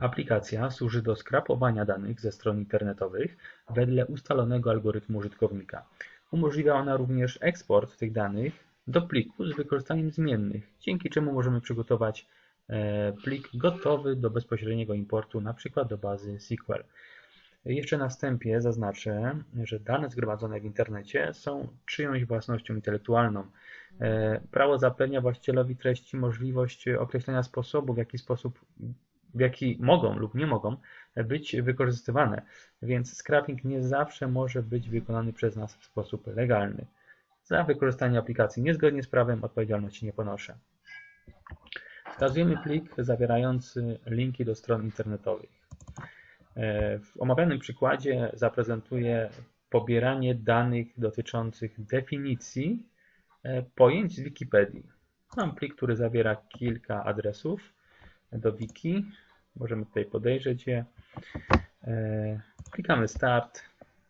Aplikacja służy do skrapowania danych ze stron internetowych wedle ustalonego algorytmu użytkownika. Umożliwia ona również eksport tych danych do pliku z wykorzystaniem zmiennych, dzięki czemu możemy przygotować e, plik gotowy do bezpośredniego importu, np. do bazy SQL. Jeszcze na wstępie zaznaczę, że dane zgromadzone w internecie są czyjąś własnością intelektualną. E, prawo zapewnia właścicielowi treści możliwość określenia sposobu, w jaki sposób w jaki mogą lub nie mogą być wykorzystywane, więc scrapping nie zawsze może być wykonany przez nas w sposób legalny. Za wykorzystanie aplikacji niezgodnie z prawem odpowiedzialności nie ponoszę. Wskazujemy plik zawierający linki do stron internetowych. E, w omawianym przykładzie zaprezentuję pobieranie danych dotyczących definicji e, pojęć z Wikipedii. Mam plik, który zawiera kilka adresów do wiki. Możemy tutaj podejrzeć je. E, klikamy Start.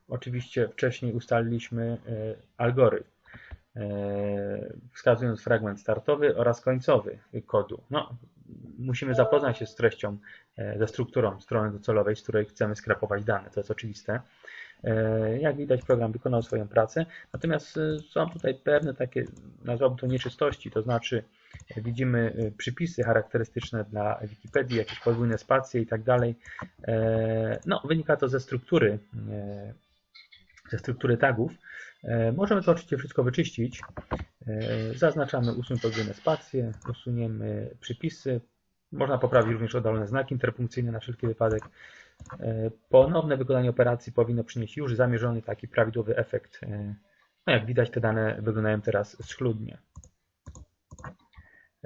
Oczywiście wcześniej ustaliliśmy algorytm, wskazując fragment startowy oraz końcowy kodu. No, musimy zapoznać się z treścią, e, ze strukturą strony docelowej, z której chcemy skrapować dane. To jest oczywiste. E, jak widać, program wykonał swoją pracę, natomiast e, są tutaj pewne takie, nazwałbym to nieczystości, to znaczy widzimy przypisy charakterystyczne dla Wikipedii, jakieś podwójne spacje i tak dalej. No, wynika to ze struktury, ze struktury tagów. Możemy to oczywiście wszystko wyczyścić. Zaznaczamy usuń podwójne spacje, usuniemy przypisy, można poprawić również oddalone znaki interpunkcyjne na wszelki wypadek. E, ponowne wykonanie operacji powinno przynieść już zamierzony taki prawidłowy efekt. E, no jak widać te dane wyglądają teraz schludnie.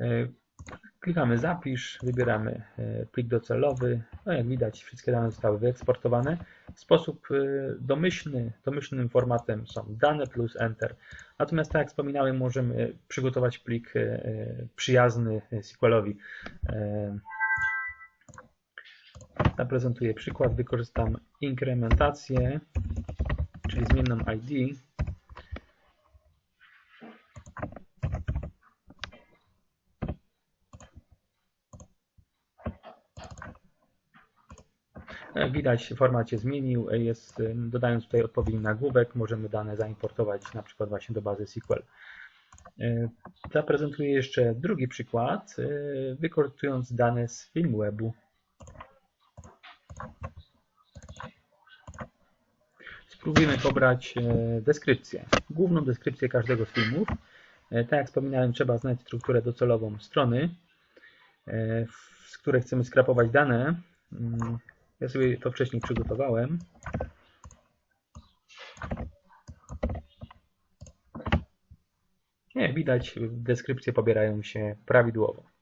E, klikamy zapisz, wybieramy plik docelowy. No jak widać wszystkie dane zostały wyeksportowane. W sposób domyślny, domyślnym formatem są dane plus enter. Natomiast tak jak wspominałem, możemy przygotować plik e, przyjazny SQL-owi. E, zaprezentuję przykład. Wykorzystam inkrementację, czyli zmienną ID. Widać format się zmienił, jest, dodając tutaj odpowiedni nagłówek, możemy dane zaimportować na przykład właśnie do bazy SQL. E, zaprezentuję jeszcze drugi przykład, e, wykorzystując dane z Filmwebu. Spróbujemy pobrać e, deskrypcję, główną deskrypcję każdego z filmów. Tak jak wspominałem, trzeba znać strukturę docelową strony, z której chcemy skrapować dane. Ja sobie to wcześniej przygotowałem. Jak widać, deskrypcje pobierają się prawidłowo.